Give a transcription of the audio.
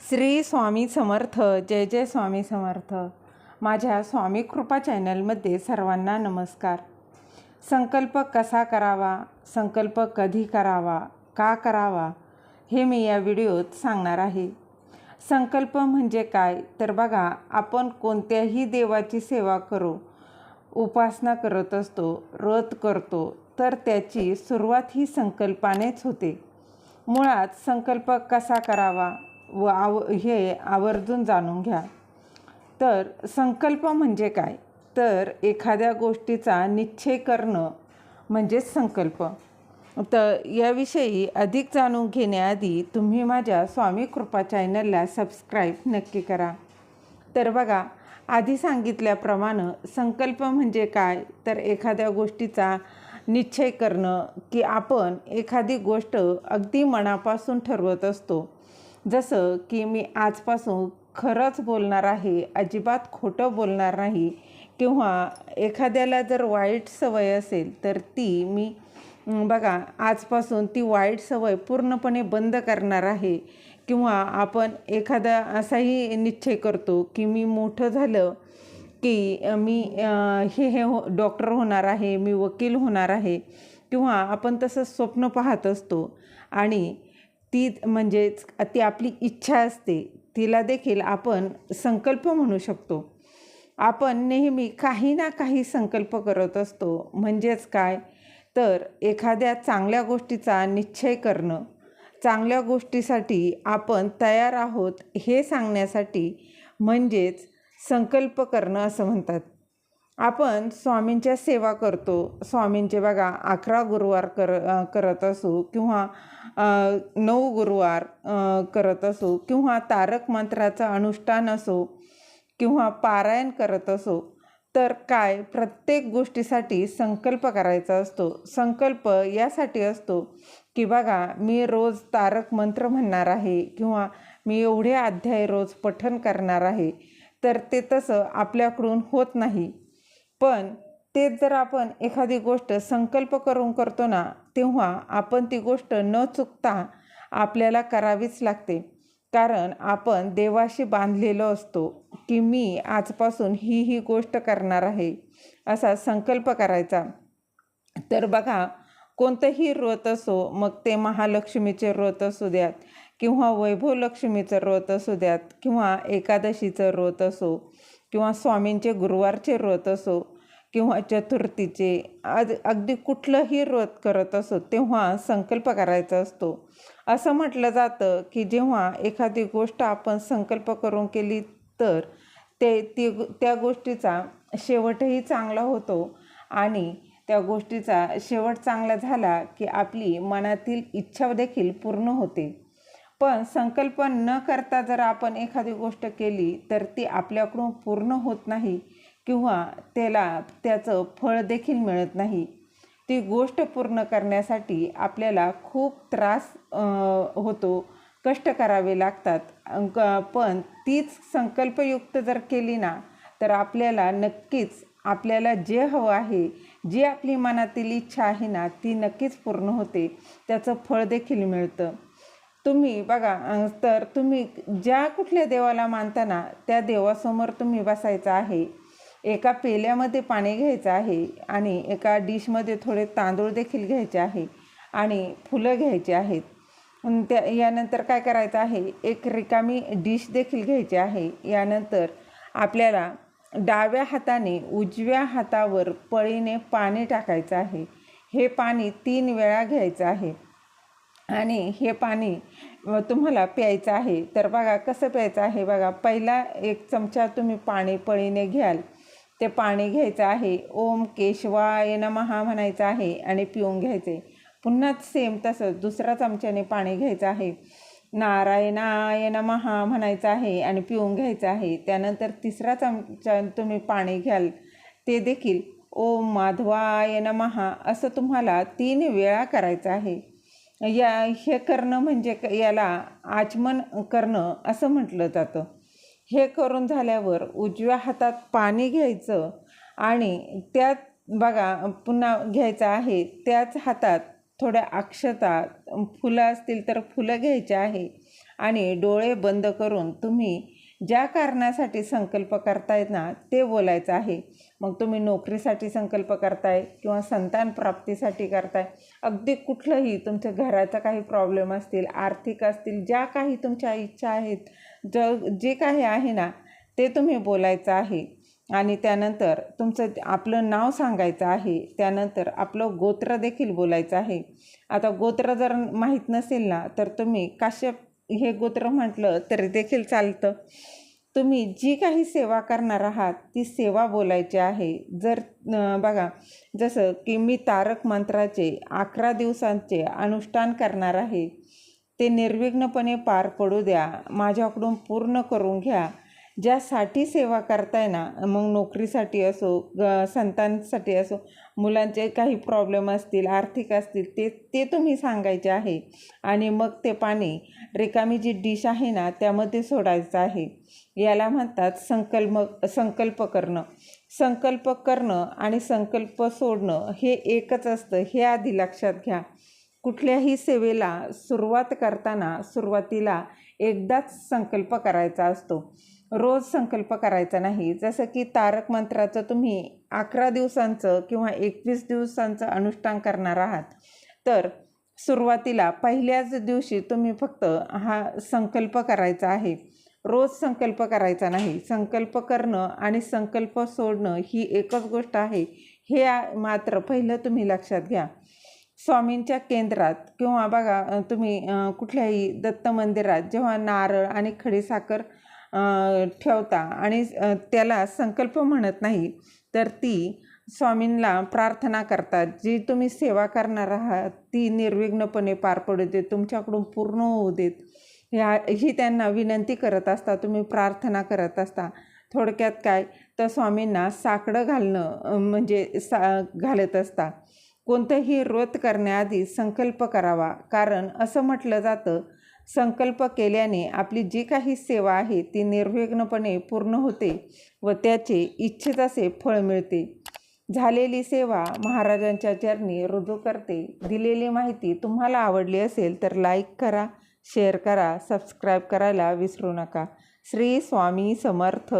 श्री स्वामी समर्थ जय जय स्वामी समर्थ. माझ्या स्वामी कृपा चॅनलमध्ये सर्वांना नमस्कार. संकल्प कसा करावा? संकल्प कधी करावा? का करावा? हे मी या व्हिडिओत सांगणार आहे. संकल्प म्हणजे काय? तर बघा आपण कोणत्याही देवाची सेवा करू उपासना करत असतो व्रत करतो तर त्याची सुरुवात ही संकल्पानेच होते. मुळात संकल्प कसा करावा? व आव हे आवर्जून जाणून घ्या. तर संकल्प म्हणजे काय? तर एखाद्या गोष्टीचा निश्चय करणं म्हणजेच संकल्प. तर याविषयी अधिक जाणून घेण्याआधी तुम्ही माझ्या स्वामी कृपा चॅनलला सबस्क्राईब नक्की करा. तर बघा आधी सांगितल्याप्रमाणे संकल्प म्हणजे काय? तर एखाद्या गोष्टीचा निश्चय करणं की आपण एखादी गोष्ट अगदी मनापासून ठरवत असतो. जसं की मी आजपासून खरंच बोलणार आहे अजिबात खोटं बोलणार नाही किंवा एखाद्याला जर वाईट सवय असेल तर ती मी बघा आजपासून ती वाईट सवय पूर्णपणे बंद करणार आहे. किंवा आपण एखादा असाही निश्चय करतो की मी मोठं झालं की मी हे हे हो डॉक्टर होणार आहे मी वकील होणार आहे किंवा आपण तसं स्वप्न पाहत असतो. आणि ती म्हणजेच ती आपली इच्छा असते तिला देखील आपण संकल्प म्हणू शकतो. आपण नेहमी काही ना काही संकल्प करत असतो. म्हणजेच काय? तर एखाद्या चांगल्या गोष्टीचा निश्चय करणं. चांगल्या गोष्टीसाठी आपण तयार आहोत हे सांगण्यासाठी म्हणजेच संकल्प करणं असं म्हणतात. आपण स्वामींच्या सेवा करतो. स्वामींचे बघा अकरा गुरुवार कर करत असू किंवा नऊ गुरुवार करत असो किंवा तारक मंत्राचं अनुष्ठान असो किंवा पारायण करत असो तर काय प्रत्येक गोष्टीसाठी संकल्प करायचा असतो. संकल्प यासाठी असतो की बघा मी रोज तारक मंत्र म्हणणार आहे किंवा मी एवढे अध्याय रोज पठन करणार आहे तर ते तसं आपल्याकडून होत नाही. पण तेच जर आपण एखादी गोष्ट संकल्प करून करतो ना तेव्हा आपण ती गोष्ट न चुकता आपल्याला करावीच लागते. कारण आपण देवाशी बांधलेलो असतो की मी आजपासून ही ही गोष्ट करणार आहे असा संकल्प करायचा. तर बघा कोणतंही व्रत असो मग ते महालक्ष्मीचे व्रत असू द्यात किंवा वैभवलक्ष्मीचं व्रत असू द्यात किंवा एकादशीचं व्रत असो किंवा स्वामींचे गुरुवारचे व्रत असो किंवा चतुर्थीचे आज अगदी कुठलंही व्रत करत असो तेव्हा संकल्प करायचा असतो. असं म्हटलं जातं की जेव्हा एखादी गोष्ट आपण संकल्प करून केली तर ते ती त्या गोष्टीचा शेवटही चांगला होतो आणि त्या गोष्टीचा शेवट चांगला झाला की आपली मनातील इच्छा देखील पूर्ण होते. पण संकल्प न करता जर आपण एखादी गोष्ट केली तर ती आपल्याकडून पूर्ण होत नाही किंवा त्याला त्याचं फळ देखील मिळत नाही. ती गोष्ट पूर्ण करण्यासाठी आपल्याला खूप त्रास होतो. कष्ट करावे लागतात. पण तीच संकल्पयुक्त जर केली ना तर आपल्याला नक्कीच आपल्याला जे हवं आहे जी आपली मनातील इच्छा आहे ना ती नक्कीच पूर्ण होते. त्याचं फळ देखील मिळतं. तुम्ही बघा तर तुम्ही ज्या कुठल्या देवाला मानताना त्या देवासमोर तुम्ही बसायचं आहे. एका पेल्यामध्ये पाणी घ्यायचं आहे आणि एका डिशमध्ये थोडे तांदूळ देखील घ्यायचे आहे आणि फुलं घ्यायची आहेत. त्या यानंतर काय करायचं आहे? एक रिकामी डिश देखील घ्यायची आहे. यानंतर आपल्याला डाव्या हाताने उजव्या हातावर पळीने पाणी टाकायचं आहे. हे पाणी तीन वेळा घ्यायचं आहे. आणि हे पाणी तुम्हाला प्यायचं आहे. तर बघा कसं प्यायचं आहे बघा. पहिला एक चमचा तुम्ही पाणी पळीने घ्याल. ते पाणी घ्यायचं आहे. ओम केशवाय नमहा म्हणायचं आहे आणि पिऊन घ्यायचे. पुन्हा सेम तसंच दुसऱ्या चमच्याने पाणी घ्यायचं आहे. नारायणाय नमहा म्हणायचं आहे आणि पिऊन घ्यायचं आहे. त्यानंतर तिसरा चमचा तुम्ही पाणी घ्याल. ते देखील ओम माधवाय नमहा असं तुम्हाला तीन वेळा करायचं आहे. या हे करणं म्हणजे याला आचमन करणं असं म्हटलं जातं. हे करून झाल्यावर उजव्या हातात पाणी घ्यायचं आणि त्यात बघा पुन्हा घ्यायचं आहे त्याच हातात थोड्या अक्षता फुलं असतील तर फुलं घ्यायची आहे आणि डोळे बंद करून तुम्ही ज्या कारणासाठी संकल्प करतायत ना ते बोलायचं आहे. मग तुम्ही नोकरीसाठी संकल्प करताय किंवा संतान प्राप्तीसाठी करताय अगदी कुठलंही तुमच्या घराचा काही प्रॉब्लेम असतील आर्थिक असतील ज्या काही तुमच्या इच्छा आहेत ज जे काही आहे ना ते तुम्ही बोलायचं आहे. आणि त्यानंतर तुमचं आपलं नाव सांगायचं आहे. त्यानंतर आपलं गोत्र देखील बोलायचं आहे. आता गोत्र जर माहीत नसेल ना तर तुम्ही काश्यप हे गोत्र म्हटलं तरी देखील चालतं. तुम्ही जी काही सेवा करणार आहात ती सेवा बोलायची आहे. जर बघा जसं की मी तारक मंत्राचे अकरा दिवसांचे अनुष्ठान करणार आहे ते निर्विघ्नपणे पार पडू द्या. माझ्याकडून पूर्ण करून घ्या. ज्यासाठी सेवा करताय ना मग नोकरीसाठी असो ग संतांसाठी असो मुलांचे काही प्रॉब्लेम असतील आर्थिक असतील ते ते तुम्ही सांगायचे आहे. आणि मग ते पाणी रिकामी जी डिश आहे ना त्यामध्ये सोडायचं आहे. याला म्हणतात संकल्प संकल्प करणं. संकल्प करणं आणि संकल्प सोडणं हे एकच असतं हे आधी लक्षात घ्या. कुठल्याही सेवेला सुरुवात करताना सुरुवातीला एकदाच संकल्प करायचा असतो. रोज संकल्प करायचा नाही. जसं की तारक मंत्राचं तुम्ही अकरा दिवसांचं किंवा एकवीस दिवसांचं अनुष्ठान करणार आहात. तर सुरुवातीला पहिल्याच दिवशी तुम्ही फक्त हा संकल्प करायचा आहे. रोज संकल्प करायचा नाही. संकल्प करणं आणि संकल्प सोडणं ही एकच गोष्ट आहे. हे मात्र पहिलं तुम्ही लक्षात घ्या. स्वामींच्या केंद्रात किंवा बघा तुम्ही कुठल्याही दत्त मंदिरात जेव्हा नारळ आणि खडीसाखर ठेवता. आणि त्याला संकल्प म्हणत नाही तर ती स्वामींना प्रार्थना करतात. जी तुम्ही सेवा करणार आहात ती निर्विघ्नपणे पार पडू देत तुमच्याकडून पूर्ण होऊ देत. ह्या ही त्यांना विनंती करत असता तुम्ही प्रार्थना करत असता. थोडक्यात काय? तर स्वामींना साकडं घालणं म्हणजे सा घालत असता. कोणतंही व्रत करण्याआधी संकल्प करावा. कारण असं म्हटलं जातं संकल्प केल्याने आपली जी काही सेवा आहे ती निर्विघ्नपणे पूर्ण होते व त्याचे इच्छित असे फळ मिळते. झालेली सेवा महाराजांच्या चरणी रुजू करते. दिलेली माहिती तुम्हाला आवडली असेल तर लाईक करा शेअर करा सबस्क्राईब करायला विसरू नका. श्री स्वामी समर्थ.